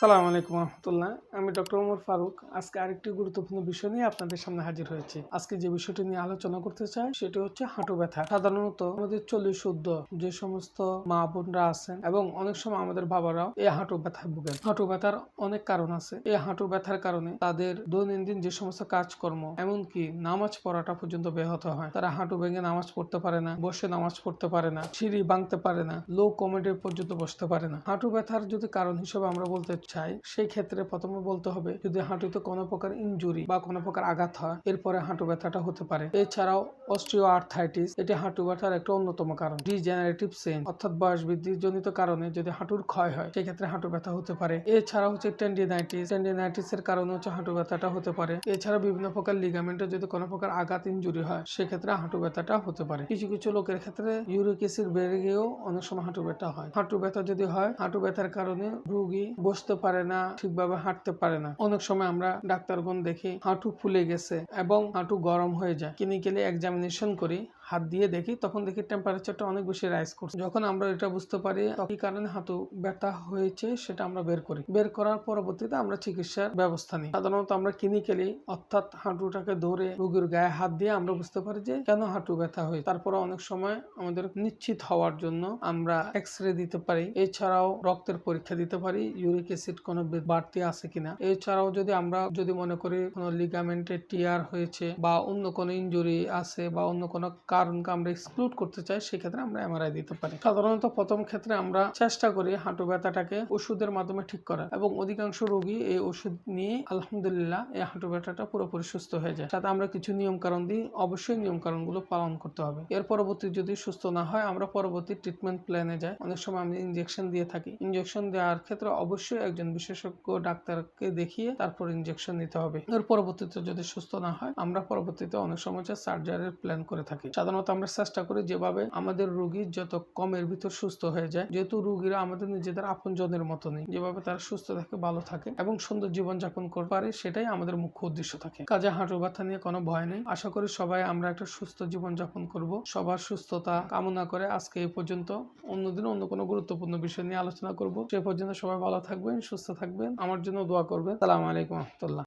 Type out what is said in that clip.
সালাম আলাইকুম রহমতুল্লাহ। আমি ডক্টর ওমর ফারুক। আজকে আরেকটি গুরুত্বপূর্ণ বিষয় নিয়ে আপনাদের সামনে হাজির হয়েছি। আজকে যে বিষয়টি নিয়ে আলোচনা করতে চাই, সেটি হচ্ছে হাঁটু ব্যথা। সাধারণত আমাদের চল্লিশ শুদ্ধ যে সমস্ত মা বোনরা আছেন এবং অনেক সময় আমাদের বাবারাও এই হাঁটু ব্যথায় ভুগেন। হাঁটু ব্যথার অনেক কারণ আছে। এই হাঁটু ব্যথার কারণে তাদের দৈনন্দিন যে সমস্ত কাজকর্ম, এমনকি নামাজ পড়াটা পর্যন্ত ব্যাহত হয়। তারা হাঁটু ভেঙে নামাজ পড়তে পারে না, বসে নামাজ পড়তে পারে না, সিঁড়ি ভাঙতে পারে না লো কমেডি পর্যন্ত বসতে পারে না। হাঁটু ব্যথার যদি কারণ হিসেবে আমরা বলতে চাই সেই ক্ষেত্রে প্রথমে বলতে হবে যদি হাঁটুতে কোনো প্রকার ইনজুরি বা কোনো প্রকার আঘাত হয়, এরপরে হাঁটু ব্যথাটা হতে পারে। এছাড়াও অস্ট্রিও আর্থাইটিস এটি হাঁটু ব্যথার একটা অন্যতম কারণ। ডিজেনারেটিভ সেন অর্থাৎ বয়স বৃদ্ধির জনিত কারণে যদি হাঁটুর ক্ষয় হয়, সেক্ষেত্রে হাঁটু ব্যথা হতে পারে। এছাড়া হচ্ছে টেন্ডিনাইটিস টেন্ডিনাইটিস এর কারণে হচ্ছে হাঁটু ব্যথাটা হতে পারে। এছাড়া বিভিন্ন প্রকার লিগামেন্টে যদি কোনো প্রকার আঘাত ইনজুরি হয়, সেক্ষেত্রে হাঁটু ব্যথাটা হতে পারে। কিছু কিছু লোকের ক্ষেত্রে ইউরিক অ্যাসিড বেড়ে গিয়েও অনেক সময় হাঁটু ব্যথা হয়। হাঁটু ব্যথা যদি হয়, হাঁটু ব্যথার কারণে রোগী বসতে পারে না, ঠিকভাবে হাঁটতে পারে না। অনেক সময় আমরা ডাক্তারগণ দেখি, হাঁটু ফুলে গেছে এবং হাঁটু গরম হয়ে যায়। ক্লিনিক্যালি এক্সামিনেশন করি, হাত দিয়ে দেখি, তখন দেখি টেম্পারেচারটা অনেক বেশি রাইজ করছে। যখন আমরা এটা বুঝতে পারি কি কারণে হাঁটু ব্যথা হয়েছে সেটা আমরা বের করি। বের করার পরবর্তীতে আমরা চিকিৎসার ব্যবস্থা নিই। সাধারণত আমরা ক্লিনিক্যালি অর্থাৎ হাঁটুটাকে ধরে রোগীর গায়ে হাত দিয়ে আমরা বুঝতে পারি যে কেন হাঁটু ব্যথা হয় তারপরে অনেক সময় আমাদের নিশ্চিত হওয়ার জন্য আমরা এক্স রে দিতে পারি। এছাড়াও রক্তের পরীক্ষা দিতে পারি ইউরিক অ্যাসিড কোনো বাড়তি আছে কিনা। এছাড়াও যদি আমরা যদি মনে করি কোনো লিগামেন্টে টিয়ার হয়েছে বা অন্য কোনো ইনজুরি আছে বা অন্য কোনো কারণকে আমরা এক্সক্লুড করতে চাই, সেক্ষেত্রে আমরা এমআরআই দিতে পারি। সাধারণত প্রথম ক্ষেত্রে আমরা চেষ্টা করি হাঁটু ব্যথাটাকে ওষুধের মাধ্যমে ঠিক করার এবং অধিকাংশ রোগী এই ওষুধ নিয়ে আলহামদুলিল্লাহ এই হাঁটু ব্যথাটা পুরোপুরি সুস্থ হয়ে যায়। সাথে আমরা কিছু নিয়ম কারণ দিই, অবশ্যই নিয়ম কারণগুলো পালন করতে হবে। এর পরবর্তী যদি সুস্থ না হয়, আমরা পরবর্তী ট্রিটমেন্ট প্ল্যানে যাই। অনেক সময় আমি ইনজেকশন দিয়ে থাকি। ইনজেকশন দেওয়ার ক্ষেত্রে অবশ্যই একজন বিশেষজ্ঞ ডাক্তারকে দেখিয়ে তারপর ইনজেকশন নিতে হবে। এর পরবর্তীতে যদি সুস্থ না হয়, আমরা পরবর্তীতে অনেক সময় সার্জারির প্ল্যান করে থাকি। সাধারণত আমরা চেষ্টা করি যেভাবে আমাদের রোগী যত কমের ভিতর সুস্থ হয়ে যায়, যেহেতু রোগীরা আমাদের নিজেদের আপনজনের নেই যেভাবে তারা সুস্থ থাকে, ভালো থাকে এবং সুন্দর জীবন যাপন করতে পারে, সেটাই আমাদের মুখ্য উদ্দেশ্য থাকে। কাজে হাঁটু ব্যথা নিয়ে কোনো ভয় নেই। আশা করি সবাই আমরা একটা সুস্থ জীবন যাপন করব। সবার সুস্থতা কামনা করে আজকে এই পর্যন্ত। অন্যদিন অন্য কোনো গুরুত্বপূর্ণ বিষয় নিয়ে আলোচনা করব। সে পর্যন্ত সবাই ভালো থাকবেন সুস্থ থাকবেন। আমার জন্য দোয়া করবেন। সালাম আলাইকুম রহমতুল্লাহ।